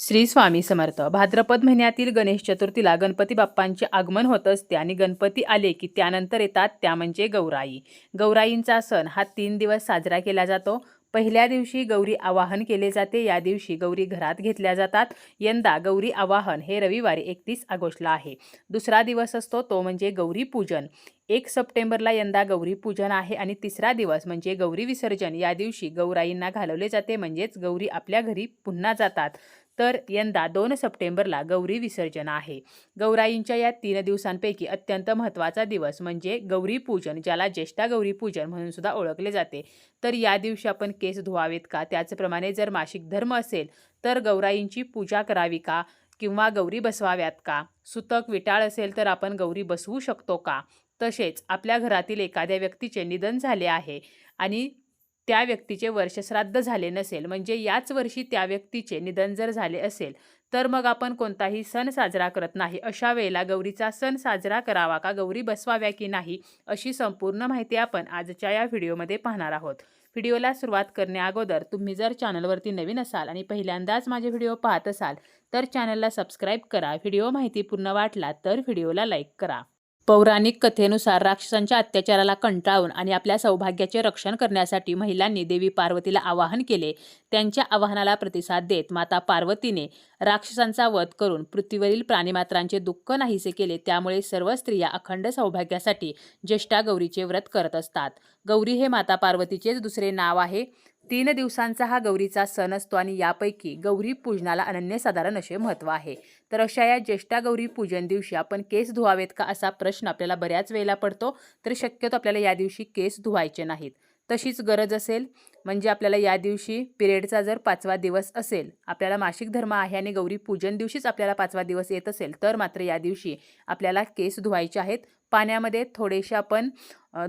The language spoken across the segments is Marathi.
श्री स्वामी समर्थ. भाद्रपद महिन्यातील गणेश चतुर्थीला गणपती बाप्पांचे आगमन होत असते आणि गणपती आले की त्यानंतर येतात त्या म्हणजे गौराई. गौराईंचा सण हा तीन दिवस साजरा केला जातो. पहिल्या दिवशी गौरी आवाहन केले जाते या दिवशी गौरी घरात घेतल्या जातात. यंदा गौरी आवाहन हे रविवारी एकतीस ऑगस्टला आहे. दुसरा दिवस असतो तो म्हणजे गौरी पूजन. एक सप्टेंबरला यंदा गौरी पूजन आहे आणि तिसरा दिवस म्हणजे गौरी विसर्जन. या दिवशी गौराईंना घालवले जाते म्हणजेच गौरी आपल्या घरी पुन्हा जातात. तर यंदा दोन सप्टेंबरला गौरी विसर्जन आहे. गौराईंच्या या तीन दिवसांपैकी अत्यंत महत्त्वाचा दिवस म्हणजे गौरी पूजन ज्याला ज्येष्ठा गौरी पूजन म्हणून सुद्धा ओळखले जाते. तर या दिवशी आपण केस धुवावेत का? त्याचप्रमाणे जर मासिक धर्म असेल तर गौराईंची पूजा करावी का? किंवा गौरी बसवाव्यात का? सुतक विटाळ असेल तर आपण गौरी बसवू शकतो का? तसेच आपल्या घरातील एखाद्या व्यक्तीचे निधन झाले आहे आणि त्या व्यक्तीचे वर्षश्राद्ध झाले नसेल म्हणजे याच वर्षी त्या व्यक्तीचे निधन जर झाले असेल तर मग आपण कोणताही सण साजरा करत नाही. अशा वेळेला गौरीचा सण साजरा करावा का गौरी बसवाव्या की नाही अशी संपूर्ण माहिती आपण आजच्या या व्हिडिओमध्ये पाहणार आहोत. व्हिडिओला सुरुवात करण्याअगोदर तुम्ही जर चॅनलवरती नवीन असाल आणि पहिल्यांदाच माझे व्हिडिओ पाहत असाल तर चॅनलला सबस्क्राईब करा. व्हिडिओ माहिती पूर्ण वाटला तर व्हिडिओला लाईक करा. पौराणिक कथेनुसार राक्षसांच्या अत्याचाराला कंटाळून आणि आपल्या सौभाग्याचे रक्षण करण्यासाठी महिलांनी देवी पार्वतीला आवाहन केले. त्यांच्या आवाहनाला प्रतिसाद देत माता पार्वतीने राक्षसांचा वध करून पृथ्वीवरील प्राणीमात्रांचे दुःख नाहीसे केले. त्यामुळे सर्व स्त्रिया अखंड सौभाग्यासाठी ज्येष्ठा गौरीचे व्रत करत असतात. गौरी हे माता पार्वतीचेच दुसरे नाव आहे. तीन दिवसांचा हा गौरीचा सण असतो आणि यापैकी गौरी पूजनाला अनन्यसाधारण असे महत्त्व आहे. तर अशा या ज्येष्ठा गौरी पूजन दिवशी आपण केस धुवावेत का असा प्रश्न आपल्याला बऱ्याच वेळेला पडतो तर शक्यतो आपल्याला या दिवशी केस धुवायचे नाहीत. तशीच गरज असेल म्हणजे आपल्याला या दिवशी पिरियडचा जर पाचवा दिवस असेल आपल्याला मासिक धर्म आहे आणि गौरी पूजन दिवशीच आपल्याला पाचवा दिवस येत असेल तर मात्र या दिवशी आपल्याला केस धुवायचे आहेत. पाण्यामध्ये थोडेसे आपण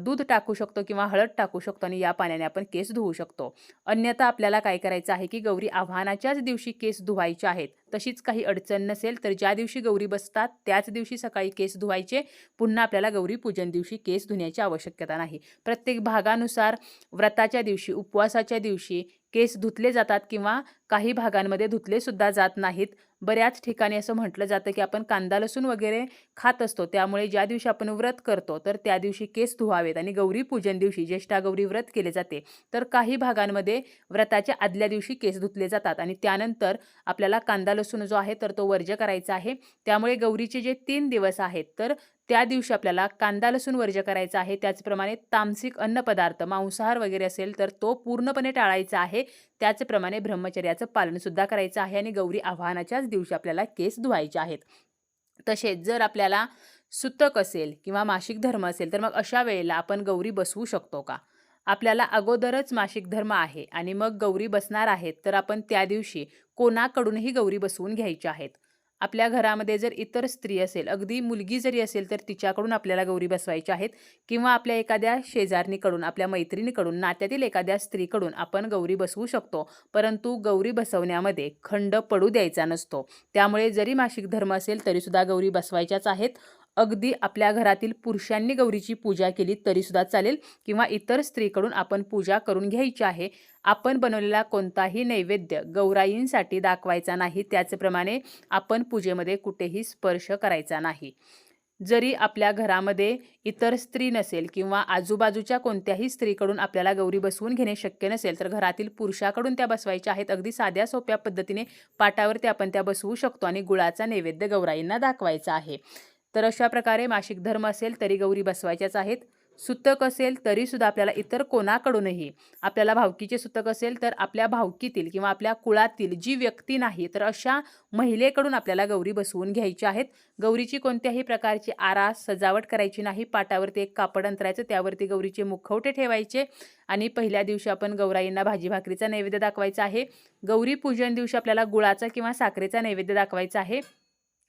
दूध टाकू शकतो किंवा हळद टाकू शकतो आणि या पाण्याने आपण केस धुवू शकतो. अन्यथा आपल्याला काय करायचं आहे की गौरी आव्हानाच्याच दिवशी केस धुवायचे आहेत. तशीच काही अडचण नसेल तर ज्या दिवशी गौरी बसतात त्याच दिवशी सकाळी केस धुवायचे. पुन्हा आपल्याला गौरी पूजन दिवशी केस धुण्याची आवश्यकता नाही. प्रत्येक भागानुसार व्रताच्या दिवशी उपवासाच्या दिवशी केस धुतले जातात किंवा काही भागांमध्ये धुतले सुद्धा जात नाहीत. बऱ्याच ठिकाणी असं म्हटलं जातं की आपण कांदा लसूण वगैरे खात असतो. त्यामुळे ज्या दिवशी आपण व्रत करतो तर त्या दिवशी केस धुवावेत आणि गौरी पूजन दिवशी ज्येष्ठा गौरी व्रत केले जाते. तर काही भागांमध्ये व्रताच्या आदल्या दिवशी केस धुतले जातात आणि त्यानंतर आपल्याला कांदा लसूण जो आहे तर तो वर्ज करायचा आहे. त्यामुळे गौरीचे जे तीन दिवस आहेत तर त्या दिवशी आपल्याला कांदा लसूण वर्ज करायचा आहे. त्याचप्रमाणे तामसिक अन्नपदार्थ मांसाहार वगैरे असेल तर तो पूर्णपणे टाळायचा आहे. त्याचप्रमाणे ब्रह्मचर्याचं पालनसुद्धा करायचं आहे आणि गौरी आव्हानाच्याच दिवशी आपल्याला केस धुवायचे आहेत. तसेच जर आपल्याला सुतक असेल किंवा मासिक धर्म असेल तर मग अशा वेळेला आपण गौरी बसवू शकतो का? आपल्याला अगोदरच मासिक धर्म आहे आणि मग गौरी बसणार आहेत तर आपण त्या दिवशी कोणाकडूनही गौरी बसवून घ्यायच्या आहेत. आपल्या घरामध्ये जर इतर स्त्री असेल अगदी मुलगी जरी असेल तर तिच्याकडून आपल्याला गौरी बसवायच्या आहेत. किंवा आपल्या एखाद्या शेजारणीकडून आपल्या मैत्रिणीकडून नात्यातील एखाद्या स्त्रीकडून आपण गौरी बसवू शकतो. परंतु गौरी बसवण्यामध्ये खंड पडू द्यायचा नसतो. त्यामुळे जरी मासिक धर्म असेल तरीसुद्धा गौरी बसवायच्याच आहेत. अगदी आपल्या घरातील पुरुषांनी गौरीची पूजा केली तरीसुद्धा चालेल. किंवा इतर स्त्रीकडून आपण पूजा करून घ्यायची आहे. आपण बनवलेला कोणताही नैवेद्य गौराईंसाठी दाखवायचा नाही. त्याचप्रमाणे आपण पूजेमध्ये कुठेही स्पर्श करायचा नाही. जरी आपल्या घरामध्ये इतर स्त्री नसेल किंवा आजूबाजूच्या कोणत्याही स्त्रीकडून आपल्याला गौरी बसवून घेणे शक्य नसेल तर घरातील पुरुषाकडून त्या बसवायच्या आहेत. अगदी साध्या सोप्या पद्धतीने पाटावरती आपण त्या बसवू शकतो आणि गुळाचा नैवेद्य गौराईंना दाखवायचा आहे. तर अशा प्रकारे मासिक धर्म असेल तरी गौरी बसवायच्याच आहेत. सुतक असेल तरीसुद्धा आपल्याला इतर कोणाकडूनही आपल्याला भावकीचे सुतक असेल तर आपल्या भावकीतील किंवा आपल्या कुळातील जी व्यक्ती नाही तर अशा महिलेकडून आपल्याला गौरी बसवून घ्यायची आहेत. गौरीची कोणत्याही प्रकारची आरास सजावट करायची नाही. पाटावरती एक कापड अंतरायचं त्यावरती गौरीचे मुखवटे ठेवायचे आणि पहिल्या दिवशी आपण गौराईंना भाजी भाकरीचा नैवेद्य दाखवायचा आहे. गौरी पूजन दिवशी आपल्याला गुळाचा किंवा साखरेचा नैवेद्य दाखवायचा आहे.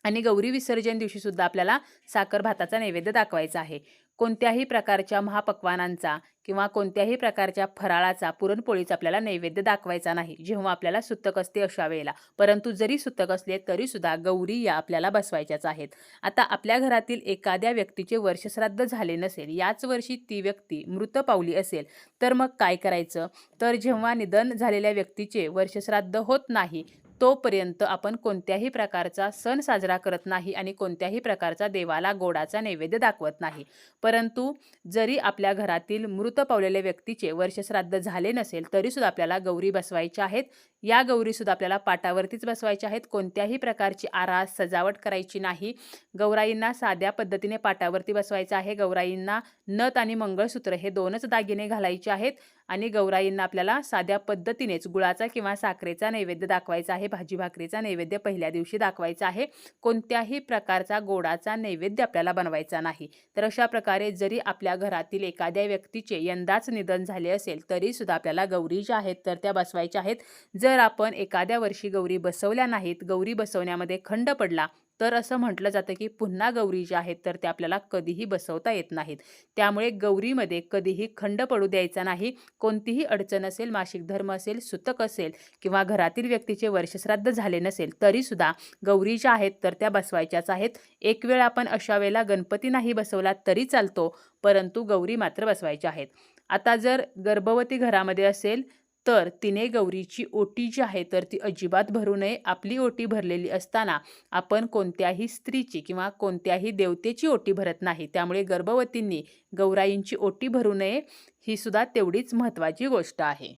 आणि गौरी विसर्जन दिवशी सुद्धा आपल्याला साखर भाताचा नैवेद्य दाखवायचा आहे. कोणत्याही प्रकारच्या महापक्वानांचा किंवा कोणत्याही प्रकारच्या फराळाचा पुरणपोळीचा आपल्याला नैवेद्य दाखवायचा नाही जेव्हा आपल्याला सुतक असते अशा वेळेला. परंतु जरी सुतक असले तरीसुद्धा गौरी या आपल्याला बसवायच्याच आहेत. आता आपल्या घरातील एखाद्या व्यक्तीचे वर्षश्राद्ध झाले नसेल याच वर्षी ती व्यक्ती मृत पावली असेल तर मग काय करायचं? तर जेव्हा निधन झालेल्या व्यक्तीचे वर्षश्राद्ध होत नाही तोपर्यंत आपण कोणत्याही प्रकारचा सण साजरा करत नाही आणि कोणत्याही प्रकारचा देवाला गोडाचा नैवेद्य दाखवत नाही. परंतु जरी आपल्या घरातील मृत पावलेल्या व्यक्तीचे वर्षश्राद्ध झाले नसेल तरीसुद्धा आपल्याला गौरी बसवायच्या आहेत. या गौरीसुद्धा आपल्याला पाटावरतीच बसवायच्या आहेत. कोणत्याही प्रकारची आरास सजावट करायची नाही. गौराईंना साध्या पद्धतीने पाटावरती बसवायचं आहे. गौराईंना नथ आणि मंगळसूत्र हे दोनच दागिने घालायचे आहेत आणि गौराईंना आपल्याला साध्या पद्धतीनेच गुळाचा किंवा साखरेचा नैवेद्य दाखवायचा आहे. भाजी भाकरीचा नैवेद्य पहिल्या दिवशी दाखवायचा आहे. कोणत्याही प्रकारचा गोडाचा नैवेद्य आपल्याला बनवायचा नाही. तर अशा प्रकारे जरी आपल्या घरातील एखाद्या व्यक्तीचे यंदाच निधन झाले असेल तरी सुद्धा आपल्याला गौरी ज्या आहेत तर त्या बसवायच्या आहेत. जर आपण एखाद्या वर्षी गौरी बसवल्या नाहीत गौरी बसवण्यामध्ये खंड पडला तर असं म्हटलं जातं की पुन्हा गौरी ज्या आहेत तर त्या आपल्याला कधीही बसवता येत नाहीत. त्यामुळे गौरीमध्ये कधीही खंड पडू द्यायचा नाही. कोणतीही अडचण असेल मासिक धर्म असेल सुतक असेल किंवा घरातील व्यक्तीचे वर्षश्राद्ध झाले नसेल तरीसुद्धा गौरी ज्या आहेत तर त्या बसवायच्याच आहेत. एक वेळ आपण अशा वेळेला गणपती नाही बसवला तरी चालतो परंतु गौरी मात्र बसवायच्या आहेत. आता जर गर्भवती घरामध्ये असेल तर तिने गौरीची ओटी जी आहे तर ती अजिबात भरू नये. आपली ओटी भरलेली असताना आपण कोणत्याही स्त्रीची किंवा कोणत्याही देवतेची ओटी भरत नाही. त्यामुळे गर्भवतींनी गौराईंची ओटी भरू नये ही सुद्धा तेवढीच महत्त्वाची गोष्ट आहे.